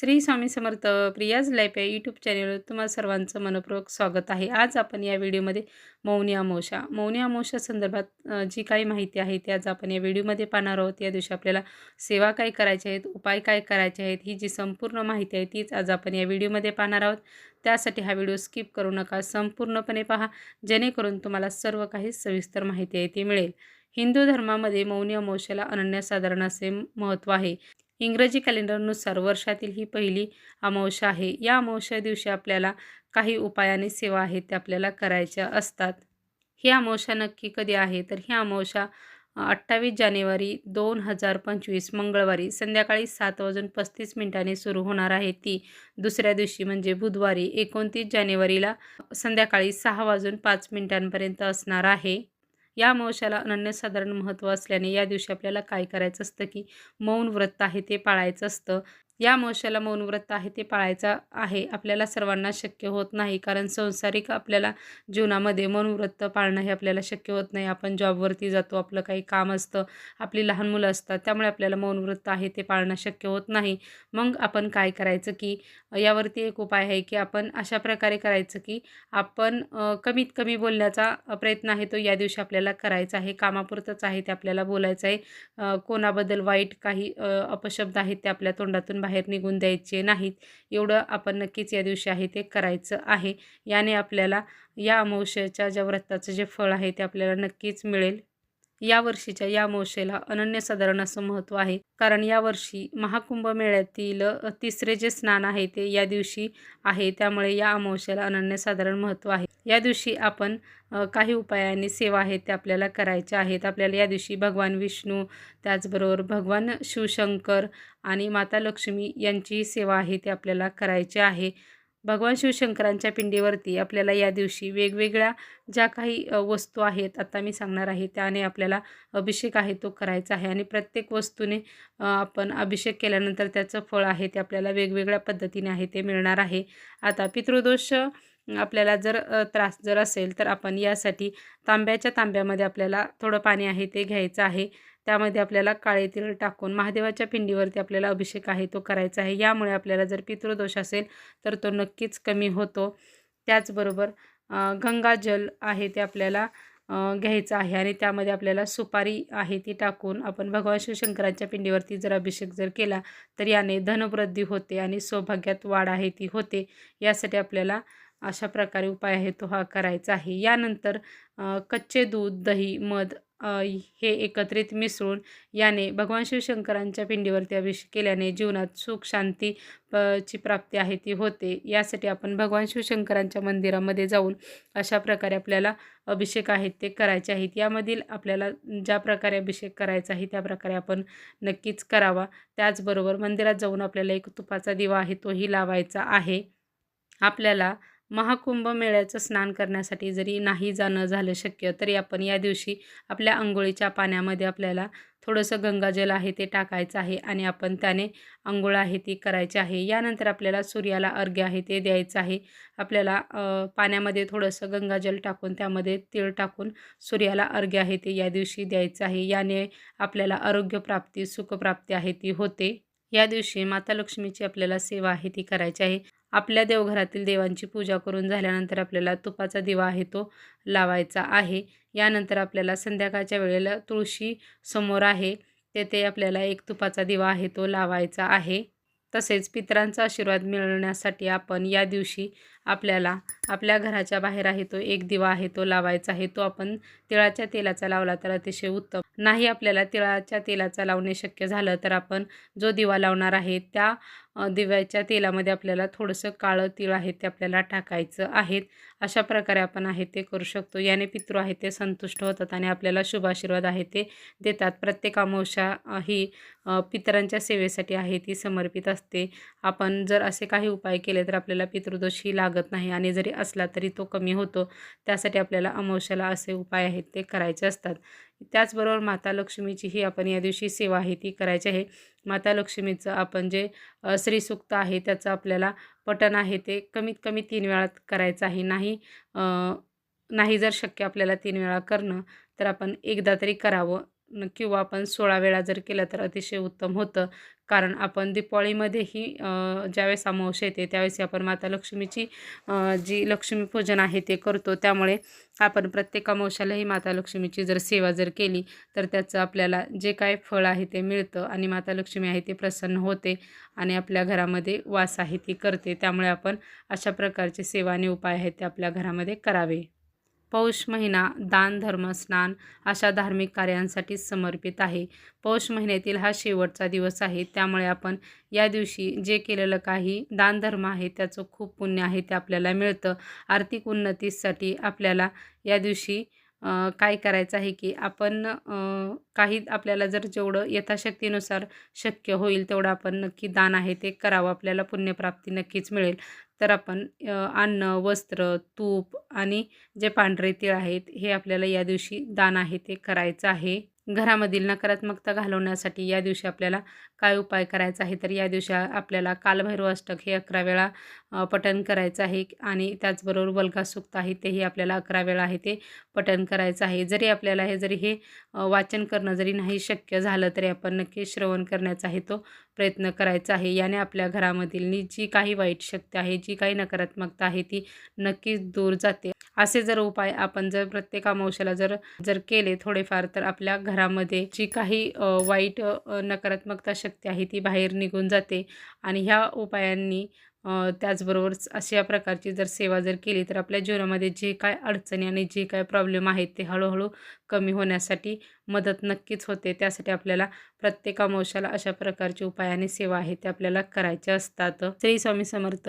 Shri Swami Samarth Priya's life या YouTube चॅनलवर तुम्हाला सर्वांचं मनपूर्वक स्वागत आहे. आज आपण या व्हिडिओमध्ये मौनी अमोशा मौनी अमोशा संदर्भात जी काही माहिती आहे ती आज आपण या व्हिडिओमध्ये पाहणार आहोत. या दिवशी आपल्याला सेवा काय करायच्या आहेत उपाय काय करायचे आहेत ही जी संपूर्ण माहिती आहे तीच आज आपण या व्हिडिओमध्ये पाहणार आहोत. त्यासाठी हा व्हिडिओ स्किप करू नका. संपूर्णपणे पहा. जेणेकरून तुम्हाला सर्व काही सविस्तर माहिती आहे ती मिळेल. हिंदू धर्मामध्ये मौनी अमावस्याला अनन्यसाधारण असे महत्त्व आहे. इंग्रजी कॅलेंडरनुसार वर्षातील ही पहिली अमावस्या आहे. या अमावस्या दिवशी आपल्याला काही उपायाने सेवा आहेत त्या आपल्याला करायच्या असतात. ही अमावस्या नक्की कधी आहे? तर ही अमावस्या अठ्ठावीस जानेवारी दोन हजार पंचवीस मंगळवारी संध्याकाळी सात वाजून पस्तीस मिनिटांनी सुरू होणार आहे. ती दुसऱ्या दिवशी म्हणजे बुधवारी एकोणतीस जानेवारीला संध्याकाळी सहा वाजून पाच मिनिटांपर्यंत असणार आहे. या अमावश्याला अनन्यसाधारण महत्त्व असल्याने या दिवशी आपल्याला काय करायचं असतं की मौन व्रत आहे ते पाळायचं असतं. या अमावस्याला मौनव्रत आहे ते पाळायचं आहे. आपल्याला सर्वांना शक्य होत नाही कारण संसारिक आपल्याला जीवनामध्ये मौनव्रत पाळणं हे आपल्याला शक्य होत नाही. आपण जॉबवरती जातो आपलं काही काम असतं आपली लहान मुलं असतात त्यामुळे आपल्याला मौनव्रत आहे ते पाळणं शक्य होत नाही. मग आपण काय करायचं की यावरती एक उपाय आहे की आपण अशा प्रकारे करायचं की आपण कमीत कमी बोलण्याचा प्रयत्न आहे तो या दिवशी आपल्याला करायचा आहे. कामापुरतंच आहे ते आपल्याला बोलायचं आहे. कोणाबद्दल वाईट काही अपशब्द आहेत ते आपल्या तोंडातून बाहेर बाहेर निघून द्यायचे नाहीत. एवढं आपण नक्कीच या दिवशी आहे ते करायचं आहे. याने आपल्याला या अमावश्याच्या ज्या व्रताचं जे फळ आहे ते आपल्याला नक्कीच मिळेल. या वर्षीच्या या अमावस्येला अनन्यसाधारण असं महत्त्व आहे. कारण यावर्षी महाकुंभ मेळ्यातील तिसरे जे स्नान आहे ते या दिवशी आहे. त्यामुळे या अमावस्येला अनन्यसाधारण महत्त्व आहे. या दिवशी आपण काही उपायाने सेवा आहेत त्या आपल्याला करायच्या आहेत. आपल्याला या दिवशी भगवान विष्णू त्याचबरोबर भगवान शिवशंकर आणि माता लक्ष्मी यांची सेवा आहे ते आपल्याला करायची आहे. भगवान शिवशंकरांच्या पिंडीवरती आपल्याला या दिवशी वेगवेगळ्या ज्या काही वस्तू आहेत आत्ता मी सांगणार आहे त्याने आपल्याला अभिषेक आहे तो करायचा आहे. आणि प्रत्येक वस्तूने आपण अभिषेक केल्यानंतर त्याचं फळ आहे ते आपल्याला वेगवेगळ्या पद्धतीने आहे ते मिळणार आहे. आता पितृदोष आपल्याला जर त्रास जर असेल तर आपण यासाठी तांब्याच्या तांब्यामध्ये आपल्याला थोडं पाणी आहे ते घ्यायचं आहे. त्यामध्ये आपल्याला काळे तीळ टाकून महादेवाच्या पिंडीवरती आपल्याला अभिषेक आहे तो करायचा आहे. यामुळे आपल्याला जर पितृदोष असेल तर तो नक्कीच कमी होतो. त्याचबरोबर गंगाजल आहे ते आपल्याला घ्यायचं आहे आणि त्यामध्ये आपल्याला सुपारी आहे ती टाकून आपण भगवान शिवशंकरांच्या पिंडीवरती जर अभिषेक जर केला तर याने धनवृद्धी होते आणि सौभाग्यात वाढ आहे ती होते. यासाठी आपल्याला अशा प्रकारे उपाय आहे तो हा करायचा आहे. यानंतर कच्चे दूध दही मध हे एकत्रित मिसळून याने भगवान शिवशंकरांच्या पिंडीवरती अभिषेक केल्याने जीवनात सुख शांती प ची प्राप्ती आहे ती होते. यासाठी आपण भगवान शिवशंकरांच्या मंदिरामध्ये जाऊन अशा प्रकारे आपल्याला अभिषेक आहेत ते करायचे आहेत. यामधील आपल्याला ज्या प्रकारे अभिषेक करायचा आहे त्या प्रकारे आपण नक्कीच करावा. त्याचबरोबर मंदिरात जाऊन आपल्याला एक तुपाचा दिवा आहे तोही लावायचा आहे. आपल्याला महाकुंभ मेळ्याचं स्नान करण्यासाठी जरी नाही जाणं झालं शक्य तरी आपण या दिवशी आपल्या आंघोळीच्या पाण्यामध्ये आपल्याला थोडंसं गंगाजल आहे ते टाकायचं आहे आणि आपण त्याने आंघोळ आहे ती करायची आहे. यानंतर आपल्याला सूर्याला अर्घ्य आहे ते द्यायचं आहे. आपल्याला पाण्यामध्ये थोडंसं गंगाजल टाकून त्यामध्ये तीळ टाकून सूर्याला अर्घ्य आहे ते या दिवशी द्यायचं आहे. याने आपल्याला आरोग्यप्राप्ती सुखप्राप्ती आहे ती होते. या दिवशी माता लक्ष्मीची आपल्याला सेवा आहे ती करायची आहे. आपल्या देवघरातील देवांची पूजा करून झाल्यानंतर आपल्याला तुपाचा दिवा आहे तो लावायचा आहे. यानंतर आपल्याला संध्याकाळच्या वेळेला तुळशी समोर आहे. तेथे आपल्याला एक तुपाचा दिवा आहे तो लावायचा आहे. तसेच पितरांचा आशीर्वाद मिळवण्यासाठी आपण या दिवशी आपल्याला आपल्या घराच्या बाहेर आहे तो एक दिवा आहे तो लावायचा आहे. तो आपण तिळाच्या तेलाचा लावला तर अतिशय उत्तम. नाही आपल्याला तिळाच्या तेलाचा लावणे शक्य झालं तर आपण जो दिवा लावणार आहे त्या दिव्याच्या तेलामध्ये आपल्याला थोडंसं काळं तीळ आहे ते आपल्याला टाकायचं आहे अशा प्रकारे आपण आहे ते करू शकतो. याने पितृ आहे ते संतुष्ट होतात आणि आपल्याला शुभाशीर्वाद आहे ते देतात. प्रत्येक अमावशा ही पितरांच्या सेवेसाठी आहे ती समर्पित असते. आपण जर असे काही उपाय केले तर आपल्याला पितृदोषही लागत नाही आणि जरी असला तरी तो कमी होतो. त्यासाठी आपल्याला अमावश्याला असे उपाय आहेत ते करायचे असतात. त्याचबरोबर माता लक्ष्मीचीही आपण या दिवशी सेवा आहे ती करायची आहे. माता लक्ष्मीचं आपण जे श्रीसूक्त आहे त्याचं आपल्याला पठण आहे ते कमीत कमी तीन वेळात करायचं आहे. नाही नाही जर शक्य आपल्याला तीन वेळा करणं तर आपण एकदा तरी करावं. किंवा आपण सोळा वेळा जर केलं तर अतिशय उत्तम होतं. कारण आपण दीपावळीमध्येही ज्यावेळेस अमावस्या येते त्यावेळेस आपण माता लक्ष्मीची जी लक्ष्मीपूजन आहे ते करतो. त्यामुळे आपण प्रत्येक अमावश्यालाही माता लक्ष्मीची जर सेवा जर केली तर त्याचं आपल्याला जे काय फळ आहे ते मिळतं आणि माता लक्ष्मी आहे ते प्रसन्न होते आणि आपल्या घरामध्ये वास आहे ती करते. त्यामुळे आपण अशा प्रकारचे सेवा आणि उपाय आहेत ते आपल्या घरामध्ये करावे. पौष महिना दान धर्म स्नान अशा धार्मिक कार्यांसाठी समर्पित आहे. पौष महिन्यातील हा शेवटचा दिवस आहे. त्यामुळे आपण या दिवशी जे केलेलं काही दानधर्म आहे त्याचं खूप पुण्य आहे ते आपल्याला मिळतं. आर्थिक उन्नतीसाठी आपल्याला या दिवशी काय करायचं आहे की आपण काही आपल्याला जर जेवढं यथाशक्तीनुसार शक्य होईल तेवढं आपण नक्की दान आहे ते करावं. आपल्याला पुण्यप्राप्ती नक्कीच मिळेल. तर आपण अन्न वस्त्र तूप आणि जे पांढरे तीळ आहेत हे आपल्याला या दिवशी दान आहे ते करायचं आहे. घरामधील नकारात्मकता घालवण्यासाठी या दिवशी आपल्याला काय उपाय करायचा आहे? तर या दिवशी आपल्याला कालभैरव अष्टक हे अकरा वेळा अ, पठण करायचं आहे आणि त्याचबरोबर वल्गा सुक्त आहे तेही आपल्याला अकरा वेळा आहे ते पठण करायचं आहे. जरी आपल्याला हे जरी हे वाचन करणं जरी नाही शक्य झालं तरी आपण नक्की श्रवण करण्याचा आहे तो प्रयत्न करायचा आहे. याने आपल्या घरामधील जी काही वाईट शक्ती आहे जी काही नकारात्मकता आहे ती नक्कीच दूर जाते. असे जर उपाय आपण जर प्रत्येक अमावश्याला जर जर केले थोडेफार तर आपल्या घरामध्ये जी काही वाईट नकारात्मकता शक्ती आहे ती बाहेर निघून जाते. आणि ह्या उपायांनी त्याचबरोबर अशा प्रकारची जर सेवा जर केली तर आपल्या जीवनामध्ये जे काय अडचणी आणि जे काय प्रॉब्लेम आहेत ते हळूहळू कमी होण्यासाठी मदत नक्कीच होते. त्यासाठी आपल्याला प्रत्येक अमावश्याला अशा प्रकारचे उपाय आणि सेवा आहेत ते आपल्याला करायच्या असतात. श्री स्वामी समर्थ.